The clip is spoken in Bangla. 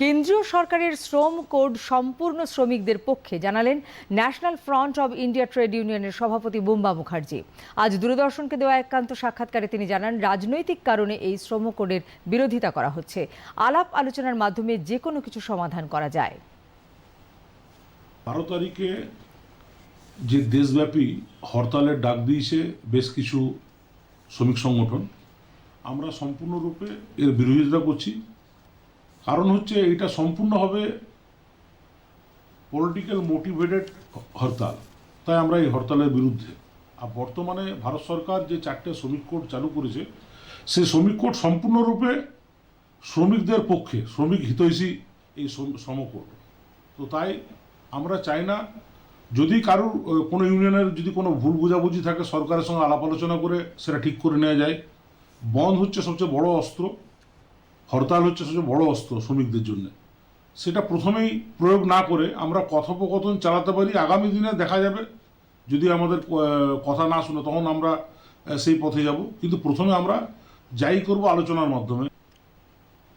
কেন্দ্রীয় সরকারের শ্রম কোড সম্পূর্ণ শ্রমিকদের পক্ষে জানালেন national front of India trade ইউনিয়নের সভাপতি বোম্বা মুখার্জি। আজ দূরদর্শনকে দেওয়া একান্ত সাক্ষাৎকারে তিনি জানান, রাজনৈতিক কারণে এই শ্রম কোডের বিরোধিতা করা হচ্ছে। আলাপ আলোচনার মাধ্যমে যে কোনো কিছু সমাধান করা যায়। বারো তারিখে যে দেশব্যাপী হরতালের ডাক দিয়েছে বেশ কিছু শ্রমিক সংগঠন, আমরা সম্পূর্ণরূপে এর বিরোধিতা করছি। কারণ হচ্ছে এটা সম্পূর্ণ হবে পলিটিক্যাল মোটিভেটেড হরতাল। তাই আমরা এই হরতালের বিরুদ্ধে। আর বর্তমানে ভারত সরকার যে চারটে শ্রমিক কোড চালু করেছে সে শ্রমিক কোড সম্পূর্ণরূপে শ্রমিকদের পক্ষে, শ্রমিক হিতৈষী এই শ্রম- শ্রমকোড তো তাই আমরা চাই না যদি কারোর কোনো ইউনিয়নের যদি কোনো ভুল বোঝাবুঝি থাকে, সরকারের সঙ্গে আলাপ আলোচনা করে সেটা ঠিক করে নেওয়া যায়। বন্ধ হচ্ছে সবচেয়ে বড় অস্ত্র। হরতাল হচ্ছে সবচেয়ে বড় অস্ত্র শ্রমিকদের জন্য। সেটা প্রথমেই প্রয়োগ না করে আমরা কথোপকথন চালাতে পারি। আগামী দিনে দেখা যাবে, যদি আমাদের কথা না শুনে, তখন আমরা সেই পথে যাব। কিন্তু প্রথমে আমরা যাই করব আলোচনার মাধ্যমে।